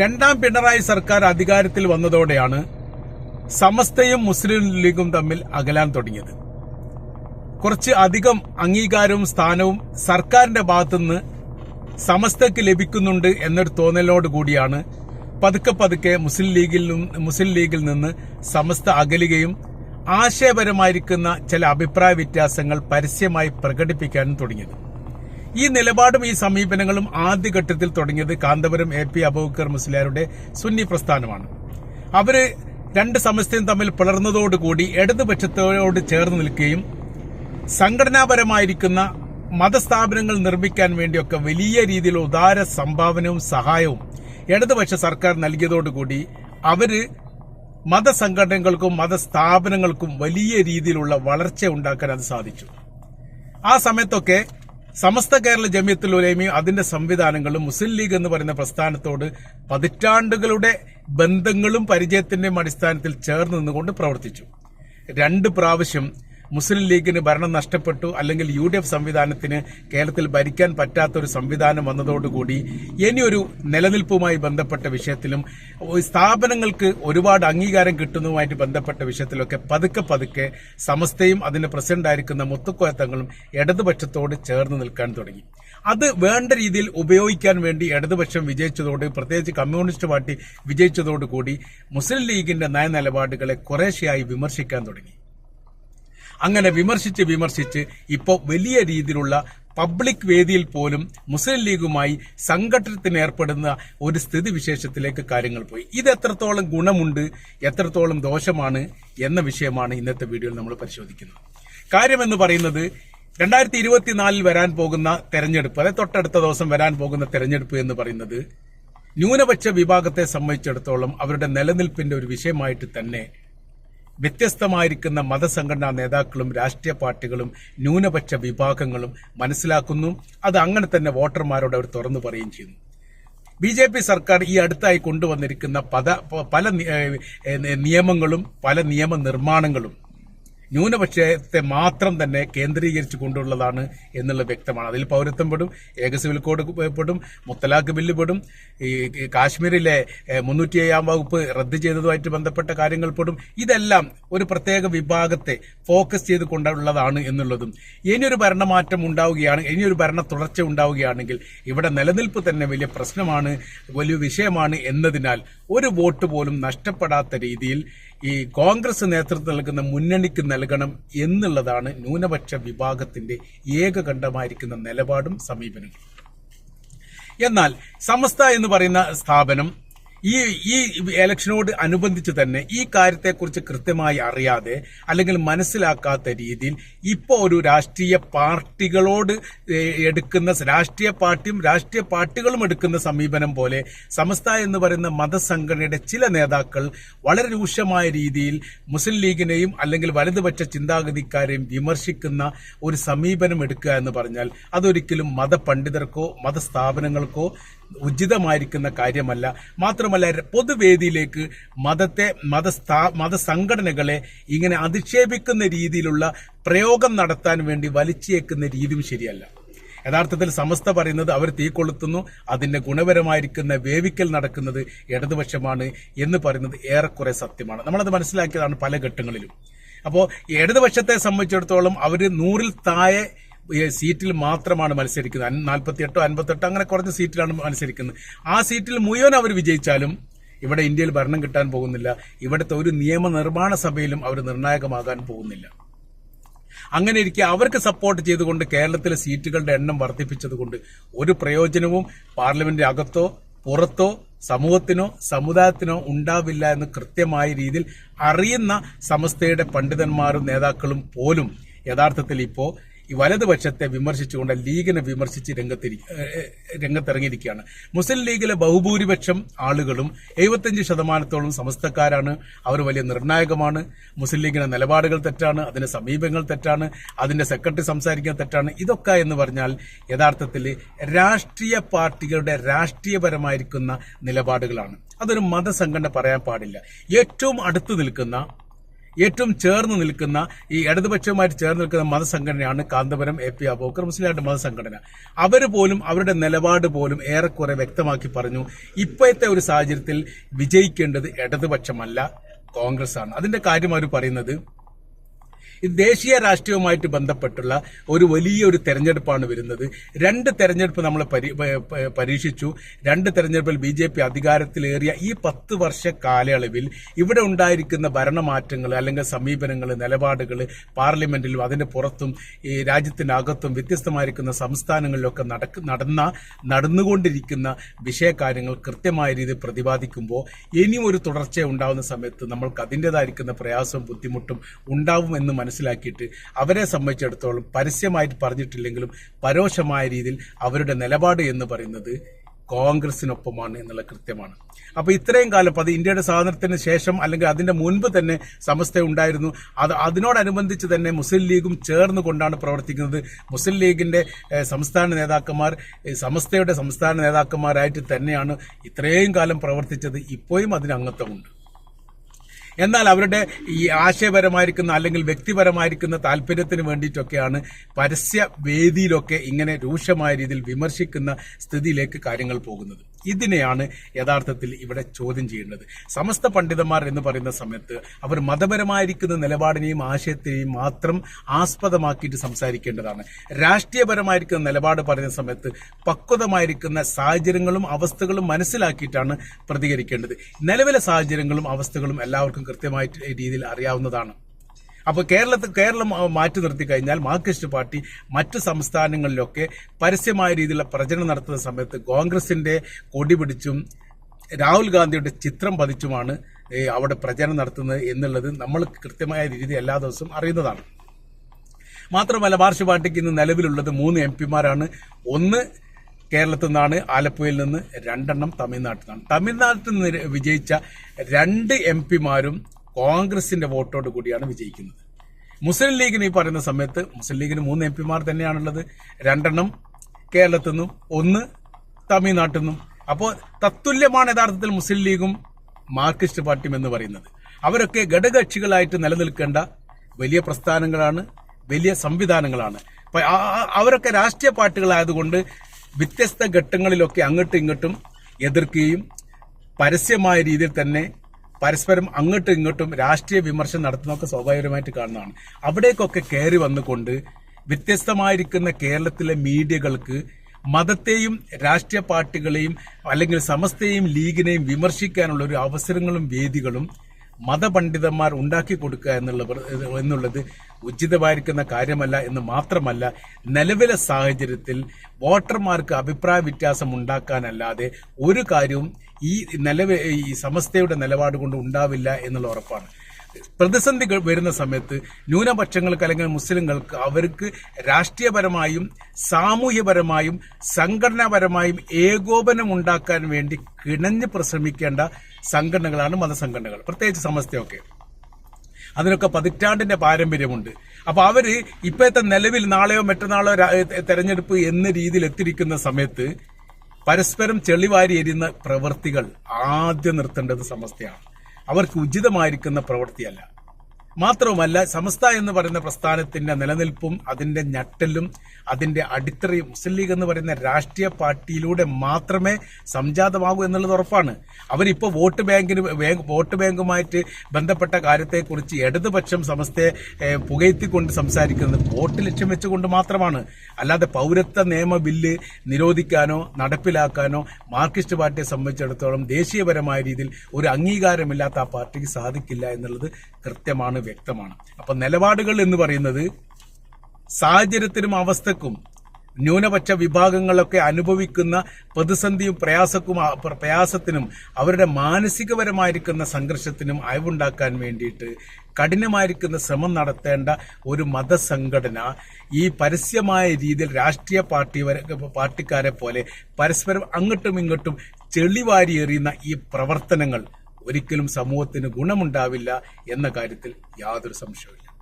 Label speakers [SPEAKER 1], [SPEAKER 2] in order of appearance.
[SPEAKER 1] രണ്ടാം പിണറായി സർക്കാർ അധികാരത്തിൽ വന്നതോടെയാണ് സമസ്തയും മുസ്ലിം ലീഗും തമ്മിൽ അകലാൻ തുടങ്ങിയത്. കുറച്ച് അധികം അംഗീകാരവും സ്ഥാനവും സർക്കാരിന്റെ ഭാഗത്തുനിന്ന് സമസ്തയ്ക്ക് ലഭിക്കുന്നുണ്ട് എന്നൊരു തോന്നലോട് കൂടിയാണ് പതുക്കെ പതുക്കെ മുസ്ലിം ലീഗിൽ മുസ്ലിം ലീഗിൽ നിന്ന് സമസ്ത അകലുകയും ആശയപരമായിരിക്കുന്ന ചില അഭിപ്രായ വ്യത്യാസങ്ങൾ പരസ്യമായി പ്രകടിപ്പിക്കാനും തുടങ്ങിയത്. ഈ നിലപാടും ഈ സമീപനങ്ങളും ആദ്യഘട്ടത്തിൽ തുടങ്ങിയത് കാന്തപുരം എ പി അബൂക്കർ മുസ്ലിയാരുടെ സുന്നി പ്രസ്ഥാനമാണ്. അവർ രണ്ട് സമസ്തയും തമ്മിൽ പിളർന്നതോടുകൂടി ഇടതുപക്ഷത്തോട് ചേർന്ന് നിൽക്കുകയും സംഘടനാപരമായിരിക്കുന്ന മതസ്ഥാപനങ്ങൾ നിർമ്മിക്കാൻ വേണ്ടിയൊക്കെ വലിയ രീതിയിൽ ഉദാര സംഭാവനവും സഹായവും ഇടതുപക്ഷ സർക്കാർ നൽകിയതോടുകൂടി അവർ മതസംഘടനകൾക്കും മതസ്ഥാപനങ്ങൾക്കും വലിയ രീതിയിലുള്ള വളർച്ച ഉണ്ടാക്കാൻ അത് സാധിച്ചു. ആ സമയത്തൊക്കെ സമസ്ത കേരള ജമിയത്തുൽ ഉലൈമയും അതിന്റെ സംവിധാനങ്ങളും മുസ്ലിം ലീഗ് എന്ന് പറയുന്ന പ്രസ്ഥാനത്തോട് പതിറ്റാണ്ടുകളുടെ ബന്ധങ്ങളും പരിചയത്തിന്റെയും അടിസ്ഥാനത്തിൽ ചേർന്ന് നിന്നുകൊണ്ട് പ്രവർത്തിച്ചു. രണ്ട് പ്രാവശ്യം മുസ്ലിം ലീഗിന് ഭരണം നഷ്ടപ്പെട്ടു അല്ലെങ്കിൽ യു ഡി എഫ് സംവിധാനത്തിന് കേരളത്തിൽ ഭരിക്കാൻ പറ്റാത്തൊരു സംവിധാനം വന്നതോടുകൂടി ഇനിയൊരു നിലനിൽപ്പുമായി ബന്ധപ്പെട്ട വിഷയത്തിലും സ്ഥാപനങ്ങൾക്ക് ഒരുപാട് അംഗീകാരം കിട്ടുന്നതുമായിട്ട് ബന്ധപ്പെട്ട വിഷയത്തിലൊക്കെ പതുക്കെ പതുക്കെ സമസ്തയും അതിന്റെ പ്രസിഡന്റായിരിക്കുന്ന മുത്തുക്കോയത്തങ്ങളും ഇടതുപക്ഷത്തോട് ചേർന്ന് നിൽക്കാൻ തുടങ്ങി. അത് വേണ്ട രീതിയിൽ ഉപയോഗിക്കാൻ വേണ്ടി ഇടതുപക്ഷം വിജയിച്ചതോട് പ്രത്യേകിച്ച് കമ്മ്യൂണിസ്റ്റ് പാർട്ടി വിജയിച്ചതോടുകൂടി മുസ്ലിം ലീഗിന്റെ നയനിലപാടുകളെ കുറേശ്ശെയായി വിമർശിക്കാൻ തുടങ്ങി. അങ്ങനെ വിമർശിച്ച് വിമർശിച്ച് ഇപ്പോൾ വലിയ രീതിയിലുള്ള പബ്ലിക് വേദിയിൽ പോലും മുസ്ലിം ലീഗുമായി സംഘടനത്തിന് ഏർപ്പെടുന്ന ഒരു സ്ഥിതിവിശേഷത്തിലേക്ക് കാര്യങ്ങൾ പോയി. ഇത് എത്രത്തോളം ഗുണമുണ്ട് എത്രത്തോളം ദോഷമാണ് എന്ന വിഷയമാണ് ഇന്നത്തെ വീഡിയോയിൽ നമ്മൾ പരിശോധിക്കുന്നത്. കാര്യമെന്ന് പറയുന്നത് രണ്ടായിരത്തി ഇരുപത്തിനാലിൽ വരാൻ പോകുന്ന തെരഞ്ഞെടുപ്പ് അതായത് തൊട്ടടുത്ത ദിവസം വരാൻ പോകുന്ന തെരഞ്ഞെടുപ്പ് എന്ന് പറയുന്നത് ന്യൂനപക്ഷ വിഭാഗത്തെ സംബന്ധിച്ചിടത്തോളം അവരുടെ നിലനിൽപ്പിന്റെ ഒരു വിഷയമായിട്ട് തന്നെ വ്യത്യസ്തമായിരിക്കുന്ന മതസംഘടനാ നേതാക്കളും രാഷ്ട്രീയ പാർട്ടികളും ന്യൂനപക്ഷ വിഭാഗങ്ങളും മനസ്സിലാക്കുന്നു. അത് അങ്ങനെ തന്നെ വോട്ടർമാരോട് അവർ തുറന്നു പറയുകയും ചെയ്യുന്നു. ബി ജെ പി സർക്കാർ ഈ അടുത്തായി കൊണ്ടുവന്നിരിക്കുന്ന പല പല നിയമങ്ങളും പല നിയമനിർമ്മാണങ്ങളും ന്യൂനപക്ഷത്തെ മാത്രം തന്നെ കേന്ദ്രീകരിച്ചു കൊണ്ടുള്ളതാണ് എന്നുള്ളത് വ്യക്തമാണ്. അതിൽ പൗരത്വം പെടും ഏക സിവിൽ കോഡ് പെടും മുത്തലാഖ് ബില്ല് പെടും ഈ കാശ്മീരിലെ മുന്നൂറ്റി ഏഴാം വകുപ്പ് റദ്ദ് ചെയ്തതുമായിട്ട് ബന്ധപ്പെട്ട കാര്യങ്ങൾ പെടും. ഇതെല്ലാം ഒരു പ്രത്യേക വിഭാഗത്തെ ഫോക്കസ് ചെയ്ത് കൊണ്ടുള്ളതാണ് എന്നുള്ളതും. ഇനിയൊരു ഭരണമാറ്റം ഉണ്ടാവുകയാണ് ഇനിയൊരു ഭരണ തുടർച്ച ഉണ്ടാവുകയാണെങ്കിൽ ഇവിടെ നിലനിൽപ്പ് തന്നെ വലിയ പ്രശ്നമാണ് വലിയ വിഷയമാണ് എന്നതിനാൽ ഒരു വോട്ട് പോലും നഷ്ടപ്പെടാത്ത രീതിയിൽ ഈ കോൺഗ്രസ് നേതൃത്വം നൽകുന്ന മുന്നണിക്ക് നൽകണം എന്നുള്ളതാണ് ന്യൂനപക്ഷ വിഭാഗത്തിന്റെ ഏകകണ്ഠമായിരിക്കുന്ന നിലപാടും സമീപനവും എന്നാൽ സമസ്ത എന്ന് പറയുന്ന സ്ഥാപനം ഈ ഈ ഇലക്ഷനോട് അനുബന്ധിച്ച് തന്നെ ഈ കാര്യത്തെക്കുറിച്ച് കൃത്യമായി അറിയാതെ അല്ലെങ്കിൽ മനസ്സിലാക്കാത്ത രീതിയിൽ ഇപ്പോൾ ഒരു രാഷ്ട്രീയ പാർട്ടികളോട് എടുക്കുന്ന രാഷ്ട്രീയ പാർട്ടിയും രാഷ്ട്രീയ പാർട്ടികളും എടുക്കുന്ന സമീപനം പോലെ സമസ്ത എന്ന് പറയുന്ന മതസംഘടനയുടെ ചില നേതാക്കൾ വളരെ രൂക്ഷമായ രീതിയിൽ മുസ്ലിം ലീഗിനെയും അല്ലെങ്കിൽ വലതുപക്ഷ ചിന്താഗതിക്കാരെയും വിമർശിക്കുന്ന ഒരു സമീപനം എടുക്കുക എന്ന് പറഞ്ഞാൽ അതൊരിക്കലും മതപണ്ഡിതർക്കോ മതസ്ഥാപനങ്ങൾക്കോ ഉചിതമായിരിക്കുന്ന കാര്യമല്ല. മാത്രമല്ല പൊതുവേദിയിലേക്ക് മതത്തെ മതസ്ഥാ മതസംഘടനകളെ ഇങ്ങനെ അധിക്ഷേപിക്കുന്ന രീതിയിലുള്ള പ്രയോഗം നടത്താൻ വേണ്ടി വലിച്ചേക്കുന്ന രീതിയും ശരിയല്ല. യഥാർത്ഥത്തിൽ സമസ്ത പറയുന്നത് അവർ തീ കൊളുത്തുന്നു അതിന്റെ ഗുണപരമായിരിക്കുന്ന വേവിക്കൽ നടക്കുന്നത് ഇടതുപക്ഷമാണ് എന്ന് പറയുന്നത് ഏറെക്കുറെ സത്യമാണ്. നമ്മളത് മനസ്സിലാക്കിയതാണ് പല ഘട്ടങ്ങളിലും. അപ്പോൾ ഇടതുപക്ഷത്തെ സംബന്ധിച്ചിടത്തോളം അവർ നൂറിൽ താഴെ സീറ്റിൽ മാത്രമാണ് മത്സരിക്കുന്നത്. നാൽപ്പത്തിയെട്ടോ അൻപത്തെട്ടോ അങ്ങനെ കുറഞ്ഞ സീറ്റിലാണ് മത്സരിക്കുന്നത്. ആ സീറ്റിൽ മുഴുവൻ അവർ വിജയിച്ചാലും ഇവിടെ ഇന്ത്യയിൽ ഭരണം കിട്ടാൻ പോകുന്നില്ല. ഇവിടുത്തെ ഒരു നിയമനിർമ്മാണ സഭയിലും അവർ നിർണായകമാകാൻ പോകുന്നില്ല. അങ്ങനെ ഇരിക്കെ അവർക്ക് സപ്പോർട്ട് ചെയ്തുകൊണ്ട് കേരളത്തിലെ സീറ്റുകളുടെ എണ്ണം വർദ്ധിപ്പിച്ചതുകൊണ്ട് ഒരു പ്രയോജനവും പാർലമെന്റ് അകത്തോ പുറത്തോ സമൂഹത്തിനോ സമുദായത്തിനോ ഉണ്ടാവില്ല എന്ന് കൃത്യമായ രീതിയിൽ അറിയുന്ന സമസ്തയുടെ പണ്ഡിതന്മാരും നേതാക്കളും പോലും യഥാർത്ഥത്തിൽ ഇപ്പോ ഈ വലതുപക്ഷത്തെ വിമർശിച്ചുകൊണ്ട് ലീഗിനെ വിമർശിച്ച് രംഗത്തിരി രംഗത്തിറങ്ങിയിരിക്കുകയാണ്. മുസ്ലിം ലീഗിലെ ബഹുഭൂരിപക്ഷം ആളുകളും എഴുപത്തിയഞ്ച് ശതമാനത്തോളം സമസ്തക്കാരാണ്. അവർ വലിയ നിർണായകമാണ്. മുസ്ലിം ലീഗിന്റെ നിലപാടുകൾ തെറ്റാണ് അതിന്റെ സമീപങ്ങൾ തെറ്റാണ് അതിന്റെ സെക്രട്ടറി സംസാരിക്കുന്ന തെറ്റാണ്. ഇതൊക്കെ എന്ന് പറഞ്ഞാൽ യഥാർത്ഥത്തിൽ രാഷ്ട്രീയ പാർട്ടികളുടെ രാഷ്ട്രീയപരമായിരിക്കുന്ന നിലപാടുകളാണ്. അതൊരു മതസംഘടന പറയാൻ പാടില്ല. ഏറ്റവും അടുത്ത് നിൽക്കുന്ന ഏറ്റവും ചേർന്ന് നിൽക്കുന്ന ഈ ഇടതുപക്ഷവുമായിട്ട് ചേർന്ന് നിൽക്കുന്ന മതസംഘടനയാണ് കാന്തപുരം എ പി അബൂക്കർ മുസ്ലിയാരുടെ മതസംഘടന. അവർ പോലും അവരുടെ നിലപാട് പോലും ഏറെക്കുറെ വ്യക്തമാക്കി പറഞ്ഞു. ഇപ്പോഴത്തെ ഒരു സാഹചര്യത്തിൽ വിജയിക്കേണ്ടത് ഇടതുപക്ഷമല്ല കോൺഗ്രസ് ആണ് അതിന്റെ കാര്യം അവർ പറയുന്നത് ദേശീയ രാഷ്ട്രീയവുമായിട്ട് ബന്ധപ്പെട്ടുള്ള ഒരു വലിയ ഒരു തെരഞ്ഞെടുപ്പാണ് വരുന്നത്. രണ്ട് തെരഞ്ഞെടുപ്പ് നമ്മൾ പരീക്ഷിച്ചു. രണ്ട് തെരഞ്ഞെടുപ്പിൽ ബി ജെ പി അധികാരത്തിലേറിയ ഈ പത്ത് വർഷ കാലയളവിൽ ഇവിടെ ഉണ്ടായിരിക്കുന്ന ഭരണമാറ്റങ്ങൾ അല്ലെങ്കിൽ സമീപനങ്ങൾ നിലപാടുകൾ പാർലമെന്റിലും അതിന്റെ പുറത്തും ഈ രാജ്യത്തിനകത്തും വ്യത്യസ്തമായിരിക്കുന്ന സംസ്ഥാനങ്ങളിലൊക്കെ നടക്ക നടന്ന നടന്നുകൊണ്ടിരിക്കുന്ന വിഷയകാര്യങ്ങൾ കൃത്യമായ രീതിയിൽ പ്രതിപാദിക്കുമ്പോൾ ഇനിയും ഒരു തുടർച്ച ഉണ്ടാവുന്ന സമയത്ത് നമ്മൾക്ക് അതിന്റെതായിരിക്കുന്ന പ്രയാസവും ബുദ്ധിമുട്ടും ഉണ്ടാവും എന്ന് മനസ്സിലാക്കിയിട്ട് അവരെ സംബന്ധിച്ചിടത്തോളം പരസ്യമായിട്ട് പറഞ്ഞിട്ടില്ലെങ്കിലും പരോക്ഷമായ രീതിയിൽ അവരുടെ നിലപാട് എന്ന് പറയുന്നത് കോൺഗ്രസിനൊപ്പമാണ് എന്നുള്ള കൃത്യമാണ്. അപ്പോൾ ഇത്രയും കാലം അത് ഇന്ത്യയുടെ സ്വാതന്ത്ര്യത്തിന് ശേഷം അല്ലെങ്കിൽ അതിന്റെ മുൻപ് തന്നെ സമസ്ത ഉണ്ടായിരുന്നു. അത് അതിനോടനുബന്ധിച്ച് തന്നെ മുസ്ലിം ലീഗും ചേർന്ന് കൊണ്ടാണ് പ്രവർത്തിക്കുന്നത്. മുസ്ലിം ലീഗിന്റെ സംസ്ഥാന നേതാക്കന്മാർ സമസ്തയുടെ സംസ്ഥാന നേതാക്കന്മാരായിട്ട് തന്നെയാണ് ഇത്രയും കാലം പ്രവർത്തിച്ചത്. ഇപ്പോഴും അതിന് അംഗത്വമുണ്ട്. എന്നാൽ അവരുടെ ഈ ആശയപരമായിരിക്കുന്ന അല്ലെങ്കിൽ വ്യക്തിപരമായിരിക്കുന്ന താല്പര്യത്തിന് വേണ്ടിയിട്ടൊക്കെയാണ് പരസ്യ വേദിയിലൊക്കെ ഇങ്ങനെ രൂക്ഷമായ രീതിയിൽ വിമർശിക്കുന്ന സ്ഥിതിയിലേക്ക് കാര്യങ്ങൾ പോകുന്നത്. ഇതിനെയാണ് യഥാർത്ഥത്തിൽ ഇവിടെ ചോദ്യം ചെയ്യേണ്ടത് സമസ്ത പണ്ഡിതന്മാർ എന്ന് പറയുന്ന സമയത്ത് അവർ മതപരമായിരിക്കുന്ന നിലപാടിനെയും ആശയത്തിനെയും മാത്രം ആസ്പദമാക്കിയിട്ട് സംസാരിക്കേണ്ടതാണ്. രാഷ്ട്രീയപരമായിരിക്കുന്ന നിലപാട് പറയുന്ന സമയത്ത് പക്വതമായിരിക്കുന്ന സാഹചര്യങ്ങളും അവസ്ഥകളും മനസ്സിലാക്കിയിട്ടാണ് പ്രതികരിക്കേണ്ടത്. നിലവിലെ സാഹചര്യങ്ങളും അവസ്ഥകളും എല്ലാവർക്കും കൃത്യമായിട്ട് രീതിയിൽ അറിയാവുന്നതാണ്. അപ്പോൾ കേരളത്തിൽ കേരളം മാറ്റി നിർത്തി കഴിഞ്ഞാൽ മാർക്സിസ്റ്റ് പാർട്ടി മറ്റ് സംസ്ഥാനങ്ങളിലൊക്കെ പരസ്യമായ രീതിയിലുള്ള പ്രചരണം നടത്തുന്ന സമയത്ത് കോൺഗ്രസിന്റെ കൊടി പിടിച്ചും രാഹുൽ ഗാന്ധിയുടെ ചിത്രം പതിച്ചുമാണ് അവിടെ പ്രചരണം നടത്തുന്നത് എന്നുള്ളത് നമ്മൾ കൃത്യമായ രീതി എല്ലാ ദിവസവും അറിയുന്നതാണ്. മാത്രമല്ല മാർച്ച് പാർട്ടിക്ക് ഇന്ന് നിലവിലുള്ളത് മൂന്ന് എം പിമാരാണ്. ഒന്ന് കേരളത്തിൽ നിന്നാണ് ആലപ്പുഴയിൽ നിന്ന് രണ്ടെണ്ണം തമിഴ്നാട്ടിൽ നിന്നാണ്. തമിഴ്നാട്ടിൽ നിന്ന് വിജയിച്ച രണ്ട് എം പിമാരും കോൺഗ്രസിന്റെ വോട്ടോട് കൂടിയാണ് വിജയിക്കുന്നത്. മുസ്ലിം ലീഗിന് ഈ പറയുന്ന സമയത്ത് മുസ്ലിം ലീഗിന് മൂന്ന് എം പിമാർ തന്നെയാണുള്ളത്. രണ്ടെണ്ണം കേരളത്തിൽ നിന്നും ഒന്ന് തമിഴ്നാട്ടിൽ നിന്നും. അപ്പോൾ തത്തുല്യമാണ് യഥാർത്ഥത്തിൽ മുസ്ലിം ലീഗും മാർക്സിസ്റ്റ് പാർട്ടിയും എന്ന് പറയുന്നത്. അവരൊക്കെ ഘടകകക്ഷികളായിട്ട് നിലനിൽക്കേണ്ട വലിയ പ്രസ്ഥാനങ്ങളാണ് വലിയ സംവിധാനങ്ങളാണ്. അവരൊക്കെ രാഷ്ട്രീയ പാർട്ടികളായതുകൊണ്ട് വ്യത്യസ്ത ഘട്ടങ്ങളിലൊക്കെ അങ്ങോട്ടും ഇങ്ങോട്ടും എതിർക്കുകയും പരസ്യമായ രീതിയിൽ തന്നെ പരസ്പരം അങ്ങോട്ടും ഇങ്ങോട്ടും രാഷ്ട്രീയ വിമർശനം നടത്തുന്നതൊക്കെ സ്വാഭാവികമായിട്ട് കാണുന്നതാണ്. അവിടേക്കൊക്കെ കയറി വന്നുകൊണ്ട് വ്യത്യസ്തമായിരിക്കുന്ന കേരളത്തിലെ മീഡിയകൾക്ക് മതത്തെയും രാഷ്ട്രീയ പാർട്ടികളെയും അല്ലെങ്കിൽ സമസ്തയെയും ലീഗിനെയും വിമർശിക്കാനുള്ള ഒരു അവസരങ്ങളും വേദികളും മതപണ്ഡിതന്മാർ ഉണ്ടാക്കി കൊടുക്കുക എന്നുള്ള എന്നുള്ളത് ഉചിതമായിരിക്കുന്ന കാര്യമല്ല എന്ന് മാത്രമല്ല നിലവിലെ സാഹചര്യത്തിൽ വോട്ടർമാർക്ക് അഭിപ്രായ വ്യത്യാസം ഉണ്ടാക്കാനല്ലാതെ ഒരു കാര്യവും ഈ നിലവിൽ ഈ സമസ്തയുടെ നിലപാട് കൊണ്ട് ഉണ്ടാവില്ല എന്നുള്ള ഉറപ്പാണ്. പ്രതിസന്ധികൾ വരുന്ന സമയത്ത് ന്യൂനപക്ഷങ്ങൾക്ക് അല്ലെങ്കിൽ മുസ്ലിങ്ങൾക്ക് അവർക്ക് രാഷ്ട്രീയപരമായും സാമൂഹ്യപരമായും സംഘടനാപരമായും ഏകോപനം ഉണ്ടാക്കാൻ വേണ്ടി കിണഞ്ഞ് പ്രശ്രമിക്കേണ്ട സംഘടനകളാണ് മതസംഘടനകൾ. പ്രത്യേകിച്ച് സമസ്തയൊക്കെ. അതിനൊക്കെ പതിറ്റാണ്ടിന്റെ പാരമ്പര്യമുണ്ട്. അപ്പൊ അവർ ഇപ്പോഴത്തെ നിലവിൽ നാളെയോ മറ്റന്നാളോ തെരഞ്ഞെടുപ്പ് എന്ന രീതിയിൽ എത്തിയിരിക്കുന്ന സമയത്ത് പരസ്പരം ചെളിവാരി എരിയുന്ന പ്രവൃത്തികൾ ആദ്യം നിർത്തേണ്ടത് സമസ്തയാണ്. അവർക്ക് ഉചിതമായിരിക്കുന്ന പ്രവൃത്തിയല്ല. മാത്രവുമല്ല സമസ്ത എന്ന് പറയുന്ന പ്രസ്ഥാനത്തിന്റെ നിലനിൽപ്പും അതിന്റെ ഞെട്ടലും അതിന്റെ അടിത്തറയും മുസ്ലിം ലീഗ് എന്ന് പറയുന്ന രാഷ്ട്രീയ പാർട്ടിയിലൂടെ മാത്രമേ സംജാതമാകൂ എന്നുള്ളത് ഉറപ്പാണ്. അവരിപ്പോൾ വോട്ട് ബാങ്കിന് വോട്ട് ബാങ്കുമായിട്ട് ബന്ധപ്പെട്ട കാര്യത്തെക്കുറിച്ച് ഇടതുപക്ഷം സമസ്തയെ പുകയത്തിക്കൊണ്ട് സംസാരിക്കുന്നത് വോട്ട് ലക്ഷ്യം വെച്ചുകൊണ്ട് മാത്രമാണ്. അല്ലാതെ പൗരത്വ നിയമ ബില്ല് നിരോധിക്കാനോ നടപ്പിലാക്കാനോ മാർക്സിസ്റ്റ് പാർട്ടിയെ സംബന്ധിച്ചിടത്തോളം ദേശീയപരമായ രീതിയിൽ ഒരു അംഗീകാരമില്ലാത്ത ആ പാർട്ടിക്ക് സാധിക്കില്ല എന്നുള്ളത് കൃത്യമാണ് വ്യക്തമാണ്. അപ്പൊ നിലപാടുകൾ എന്ന് പറയുന്നത് സാഹചര്യത്തിനും അവസ്ഥക്കും ന്യൂനപക്ഷ വിഭാഗങ്ങളൊക്കെ അനുഭവിക്കുന്ന പ്രതിസന്ധിയും പ്രയാസക്കും പ്രയാസത്തിനും അവരുടെ മാനസികപരമായിരിക്കുന്ന സംഘർഷത്തിനും അയവുണ്ടാക്കാൻ വേണ്ടിയിട്ട് കഠിനമായിരിക്കുന്ന ശ്രമം നടത്തേണ്ട ഒരു മതസംഘടന ഈ പരസ്യമായ രീതിയിൽ രാഷ്ട്രീയ പാർട്ടി പാർട്ടിക്കാരെ പോലെ പരസ്പരം അങ്ങോട്ടും ഇങ്ങോട്ടും ചെളിവാരി എറിയുന്ന ഈ പ്രവർത്തനങ്ങൾ ഒരിക്കലും സമൂഹത്തിന് ഗുണമുണ്ടാവില്ല എന്ന കാര്യത്തിൽ യാതൊരു സംശയവുമില്ല.